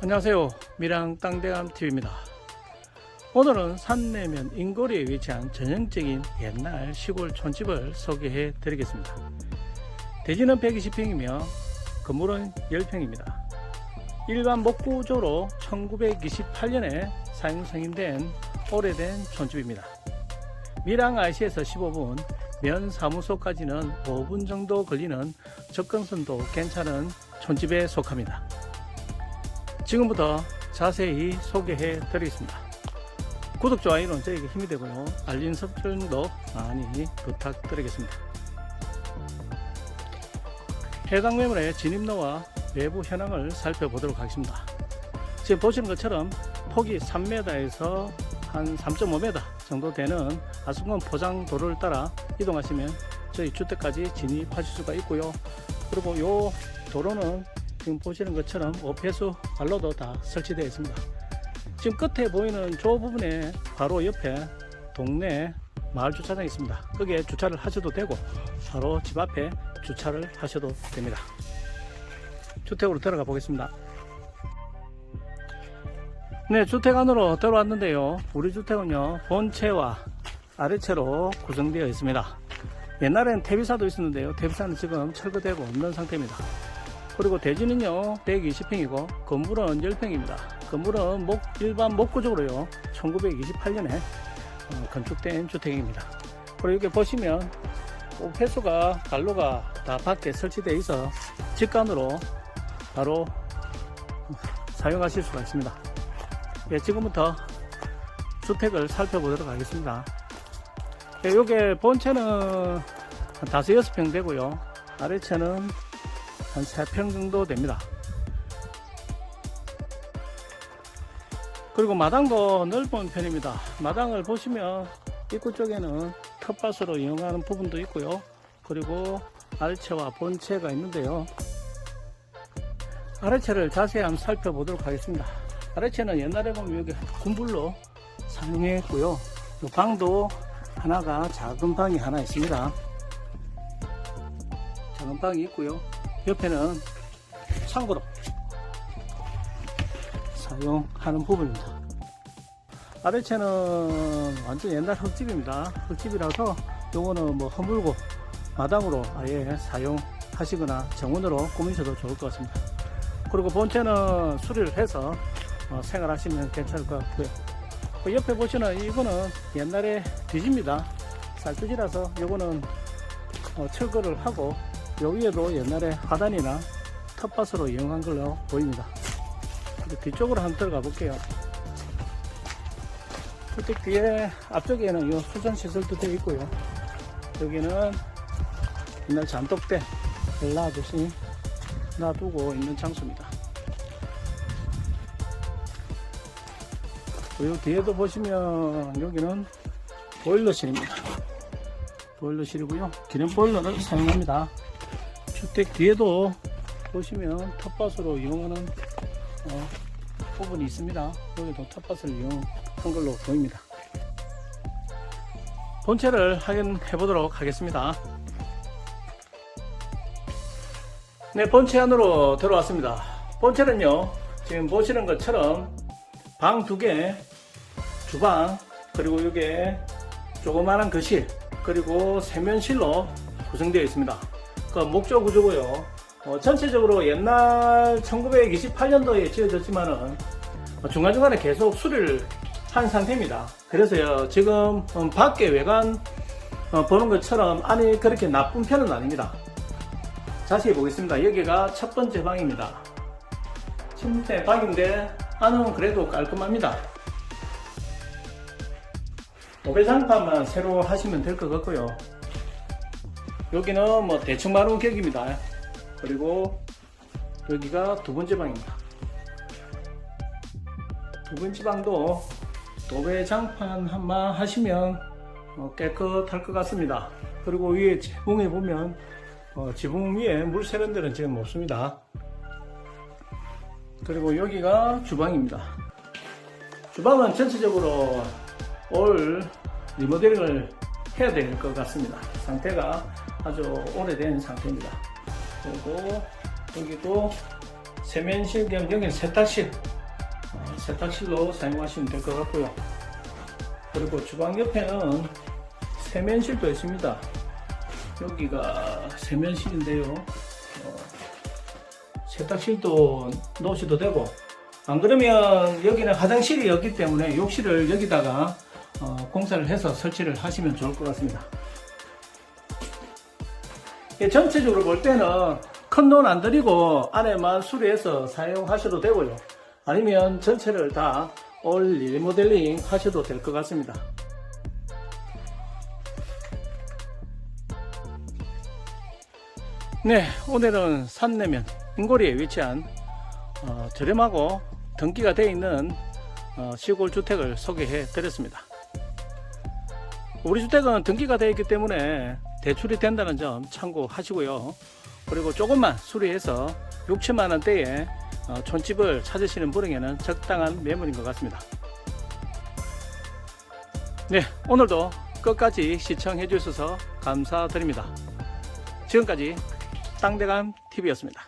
안녕하세요. 미랑 땅대감 TV입니다. 오늘은 산내면 인거리에 위치한 전형적인 옛날 시골 촌집을 소개해 드리겠습니다. 대지는 120평이며 건물은 10평입니다. 일반 목구조로 1928년에 사용 승인된 오래된 촌집입니다. 미랑 IC에서 15분, 면 사무소까지는 5분 정도 걸리는 접근성도 괜찮은 촌집에 속합니다. 지금부터 자세히 소개해 드리겠습니다. 구독, 좋아요는 저에게 힘이 되고요. 알림 설정도 많이 부탁드리겠습니다. 해당 매물의 진입로와 외부 현황을 살펴보도록 하겠습니다. 지금 보시는 것처럼 폭이 3m에서 한 3.5m 정도 되는 아승원 포장도로를 따라 이동하시면 저희 주택까지 진입하실 수가 있고요. 그리고 이 도로는 지금 보시는 것처럼 오폐수 발로도 다 설치되어 있습니다. 지금 끝에 보이는 저 부분에 바로 옆에 동네 마을 주차장이 있습니다. 거기에 주차를 하셔도 되고 바로 집 앞에 주차를 하셔도 됩니다. 주택으로 들어가 보겠습니다. 네, 주택 안으로 들어왔는데요. 우리 주택은요, 본체와 아래채로 구성되어 있습니다. 옛날엔 태비사도 있었는데요. 태비사는 지금 철거되고 없는 상태입니다. 그리고 대지는요 120평이고 건물은 10평입니다. 건물은 목, 일반 목구적으로요 1928년에 어, 건축된 주택입니다. 그리고 여기 보시면 폐수가 난로가 다 밖에 설치되어 있어 직관으로 바로 사용하실 수가 있습니다. 예, 지금부터 주택을 살펴보도록 하겠습니다. 예, 요게 본체는 한 5, 6평 되고요. 아래채는 한 3평 정도 됩니다. 그리고 마당도 넓은 편입니다. 마당을 보시면 입구 쪽에는 텃밭으로 이용하는 부분도 있고요. 그리고 알채와 본체가 있는데요. 아래채를 자세히 한번 살펴보도록 하겠습니다. 아래채는 옛날에 보면 여기 군불로 사용했고요. 이 방도 하나가 작은 방이 하나 있습니다. 작은 방이 있고요. 옆에는 창고로 사용하는 부분입니다. 아래채는 완전 옛날 흙집입니다. 흙집이라서 요거는 뭐 허물고 마당으로 아예 사용하시거나 정원으로 꾸미셔도 좋을 것 같습니다. 그리고 본체는 수리를 해서 어, 생활하시면 괜찮을 것 같고요. 그 옆에 보시는 이거는 옛날에 뒤집니다. 쌀뜨지라서 요거는 어, 철거를 하고 요 위에도 옛날에 화단이나 텃밭으로 이용한 걸로 보입니다. 뒤쪽으로 한번 들어가 볼게요. 주택 뒤에 앞쪽에는 요 수전 시설도 되어 있고요. 여기는 옛날 잔독대 놔두시 놔두고 있는 장소입니다. 그리고 뒤에도 보시면 여기는 보일러실입니다. 보일러실이고요. 기름 보일러를 사용합니다. 주택 뒤에도 보시면 텃밭으로 이용하는 어, 부분이 있습니다. 여기도 텃밭을 이용한 걸로 보입니다. 본체를 확인해 보도록 하겠습니다. 네, 본체 안으로 들어왔습니다. 본체는요, 지금 보시는 것처럼 방 두 개, 주방, 그리고 이게 조그마한 거실, 그리고 세면실로 구성되어 있습니다. 그 목조 구조고요. 어, 전체적으로 옛날 1928년도에 지어졌지만은 어, 중간중간에 계속 수리를 한 상태입니다. 그래서요, 지금 음, 밖에 외관 어, 보는 것처럼 안이 그렇게 나쁜 편은 아닙니다. 자세히 보겠습니다. 여기가 첫 번째 방입니다. 침대 방인데 안은 그래도 깔끔합니다. 오배장판만 새로 하시면 될 것 같고요. 여기는 뭐 대충 마루 격입니다. 그리고 여기가 두 번째 방입니다. 두 번째 방도 도배 장판 한번 하시면 어, 깨끗할 것 같습니다. 그리고 위에 지붕에 보면 어, 지붕 위에 물 데는 지금 없습니다. 그리고 여기가 주방입니다. 주방은 전체적으로 올 리모델링을 해야 될 것 같습니다. 상태가 아주 오래된 상태입니다. 그리고 여기도 세면실 겸 여기는 세탁실 어, 세탁실로 사용하시면 될 것 같고요. 그리고 주방 옆에는 세면실도 있습니다. 여기가 세면실인데요. 어, 세탁실도 놓으셔도 되고 안 그러면 여기는 화장실이 없기 때문에 욕실을 여기다가 어, 공사를 해서 설치를 하시면 좋을 것 같습니다. 예, 전체적으로 볼 때는 큰 돈 안 들이고 안에만 수리해서 사용하셔도 되고요. 아니면 전체를 다 올 리모델링 하셔도 될 것 같습니다. 네, 오늘은 산내면 인고리에 위치한 어, 저렴하고 등기가 되어 있는 어, 시골 주택을 소개해 드렸습니다. 우리 주택은 등기가 되어 있기 때문에 대출이 된다는 점 참고하시고요. 그리고 조금만 수리해서 6천만 원대의 어, 촌집을 찾으시는 분에게는 적당한 매물인 것 같습니다. 네, 오늘도 끝까지 시청해 주셔서 감사드립니다. 지금까지 땅대감 TV였습니다.